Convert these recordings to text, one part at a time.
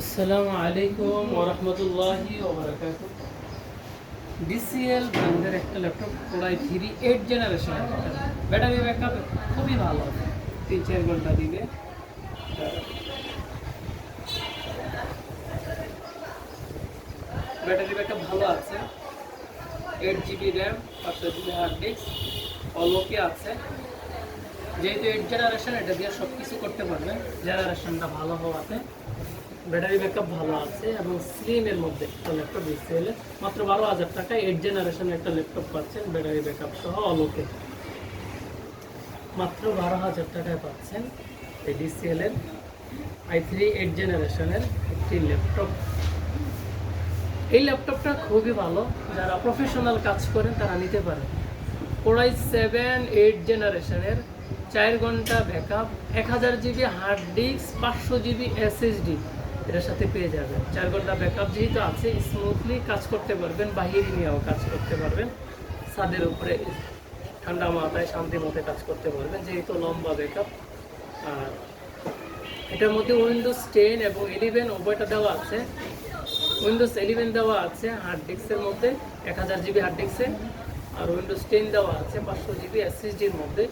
আসসালামু আলাইকুম ওরহমতুল্লাহি ডিসিএল ব্র্যান্ডের একটা laptop core i three eight generation battery backup খুবই ভালো তিন চার ঘণ্টা দিবে। ব্যাটারি ব্যাকআপ ভালো আছে। এইট জিবি র্যাম পাঁচশো GB hard disk all okay আছে। যেহেতু এইট জেনারেশন এটা দিয়ে সব কিছু করতে পারবেন। জেনারেশনটা ভালো হওয়াতে। ব্যাটারি ব্যাকআপ ভালো আছে এবং স্লিমের মধ্যে একটা ল্যাপটপ হলে মাত্র বারো হাজার টাকায় এইট জেনারেশনের একটা ল্যাপটপ পাচ্ছেন ব্যাটারি ব্যাকআপ সহ অলোকে মাত্র বারো হাজার টাকায় পাচ্ছেন এই ডিসিএল এর আই থ্রি এইট জেনারেশনের একটি ল্যাপটপ এই ল্যাপটপটা খুবই ভালো। যারা প্রফেশনাল কাজ করেন তারা নিতে পারেন। কোরাই সেভেন এইট জেনারেশনের চার ঘণ্টা ব্যাকআপ এক হাজার জিবি হার্ড ডিস্ক পাঁচশো জিবি এসএসডি এটার সাথে পেয়ে যাবেন। চার ঘণ্টা ব্যাকআপ যেহেতু আছে স্মুথলি কাজ করতে পারবেন, বাহিরে নিয়েও কাজ করতে পারবেন। ছাদের উপরে ঠান্ডা মাথায় শান্তি মতে কাজ করতে পারবেন, যেহেতু লম্বা ব্যাকআপ আর এটার মধ্যে উইন্ডোজ টেন এবং ইলেভেন উভয়টা দেওয়া আছে। উইন্ডোজ ইলেভেন দেওয়া আছে হার্ড ডিস্কের মধ্যে, এক হাজার জিবি হার্ড ডিস্কে আর উইন্ডোজ টেন দেওয়া আছে, পাঁচশো জিবি এসএসডির মধ্যে।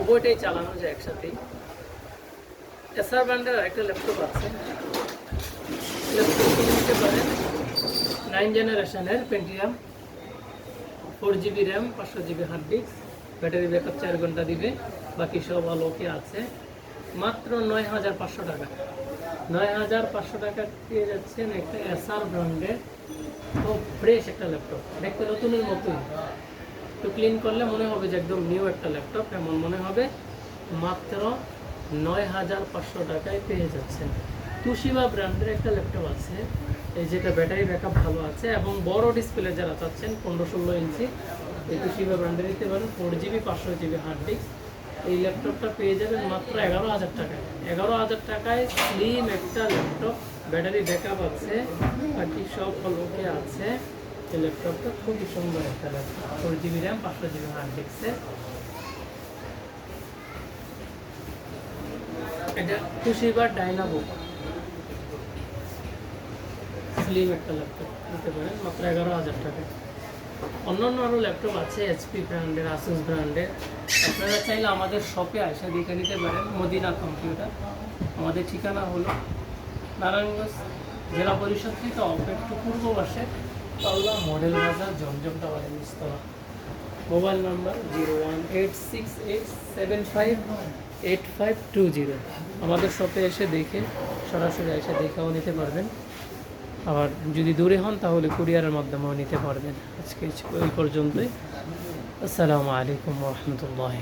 উভয়টাই চালানো যায় একসাথেই। এসআর ব্র্যান্ডের একটা ল্যাপটপ আছে। ল্যাপটপ নিতে পারেন। নাইন জেনারেশনের পেন্টিয়াম ফোর জিবি র্যাম পাঁচশো GB hard disk battery backup চার ঘণ্টা দিবে। বাকি সব আলোকে আছে। মাত্র নয় হাজার পাঁচশো টাকা। নয় হাজার পাঁচশো টাকা পেয়ে যাচ্ছেন একটা এসআর ব্র্যান্ডের খুব ফ্রেশ একটা ল্যাপটপ দেখতে নতুনের মতোই। তো ক্লিন করলে মনে হবে যে একদম নিউ একটা ল্যাপটপ এমন মনে হবে। মাত্র নয় হাজার পাঁচশো টাকায় পেয়ে যাচ্ছেন। তুশিবা ব্র্যান্ডের একটা ল্যাপটপ আছে। এই যেটা ব্যাটারি ব্যাকআপ ভালো আছে এবং বড় ডিসপ্লে যারা চাচ্ছেন, পনেরো ষোলো ইঞ্চি, এই তুশিবা ব্র্যান্ডের নিতে পারেন। ফোর জিবি, পাঁচশো জিবি হার্ড ডিস্ক এই ল্যাপটপটা পেয়ে যাবেন মাত্র এগারো হাজার টাকায়। এগারো হাজার টাকায় স্লিম একটা ল্যাপটপ, ব্যাটারি ব্যাকআপ আছে, বাকি সব ফলোকে আছে। এই ল্যাপটপটা খুবই সুন্দর একটা ল্যাপটপ। ফোর জিবি র্যাম, পাঁচশো জিবি হার্ড ডিস্কের এটা। তুশিবা ডাইনাবুক স্লিম একটা ল্যাপটপ নিতে পারেন, মাত্র এগারো হাজার টাকা। অন্যান্য আরও ল্যাপটপ আছে এইচপি ব্র্যান্ডের আসুস ব্র্যান্ডের আপনারা চাইলে আমাদের শপে আসে দেখে নিতে পারেন, মদিনা কম্পিউটার আমাদের ঠিকানা হলো নারায়ণগঞ্জ জেলা পরিষদ থেকে অল্প একটু পূর্ব পাশে পাল্লা মডেল বাজার জমজম টাওয়ারের নিস্তলা। Mobile number zero one eight six eight seven five eight five two zero. আমাদের শপে এসে দেখে, সরাসরি এসে দেখাও নিতে পারবেন। আবার যদি দূরে হন, তাহলে কুরিয়ারের মাধ্যমেও নিতে পারবেন। আজকে ওই পর্যন্তই। আসসালামু আলাইকুম রহমতুল্লাহ